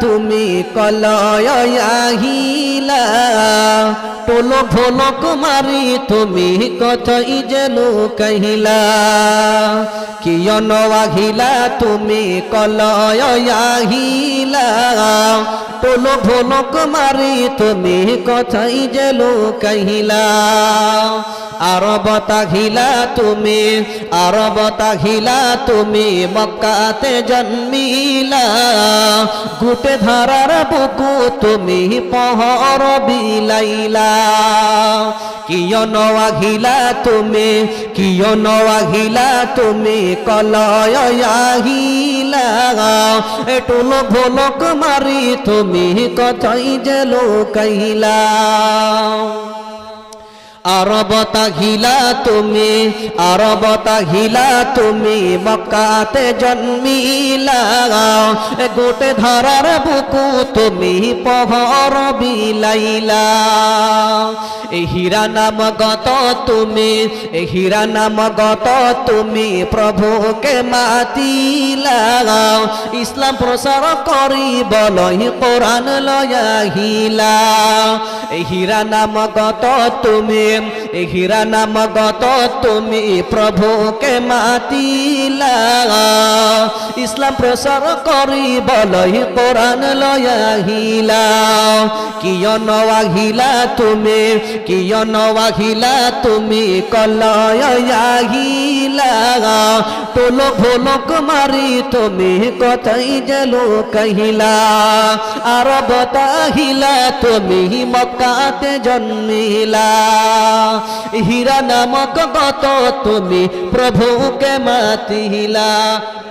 তুমি কলয়াহিলা টোলো ঢোলক মারি তুমি কথাই যেন কহিলা কিয়ন আহিলা তুমি কলয়াহিলা টোলো ঢোলক মারি তুমি কথাই যেন কহিলা আরবতা ঘিলা তুমি আরবতা ঘিলা তুমি মক্কাতে জন্মিলা। গুটে ধারার বুকু তুমি পহর বিলাইলা। কিয় নওয়া ঘিলা তুমি, কিয় নওয়া ঘিলা তুমি কলয় আহিলা। এটুলো ভোলক মারি তুমি কথাই জেলো কহিলা আরবতা ঘিলা তুমি, আরবতা ঘিলা তুমি মক্কাতে জন্মিলা গোটে ধরার বুকু তুমি পহর বিলাইলা হীরা নাম গত তুমি হীরা নাম গত তুমি প্রভুকে মাতিলা ইসলাম প্রসার করি বলই কোরআন লয়াহিলা এই হীরা নাম গত তুমি হীরা নাম গত তুমি প্রভুকে মাতিলা। ইসলাম প্রসার করি, বলই কোরআন লয়াহিলা কিয় নওয়াহিলা তুমি, কিয় নওয়াহিলা তুমি কলয়াহিলা টোলো ভোলক মারি, তুমি কথাই গেল কহিলা। আরব তাহিলা তুমি মক্কাতে জন্মিলা। হীরা নামক গত, তুমি প্রভুকে মাতিলা।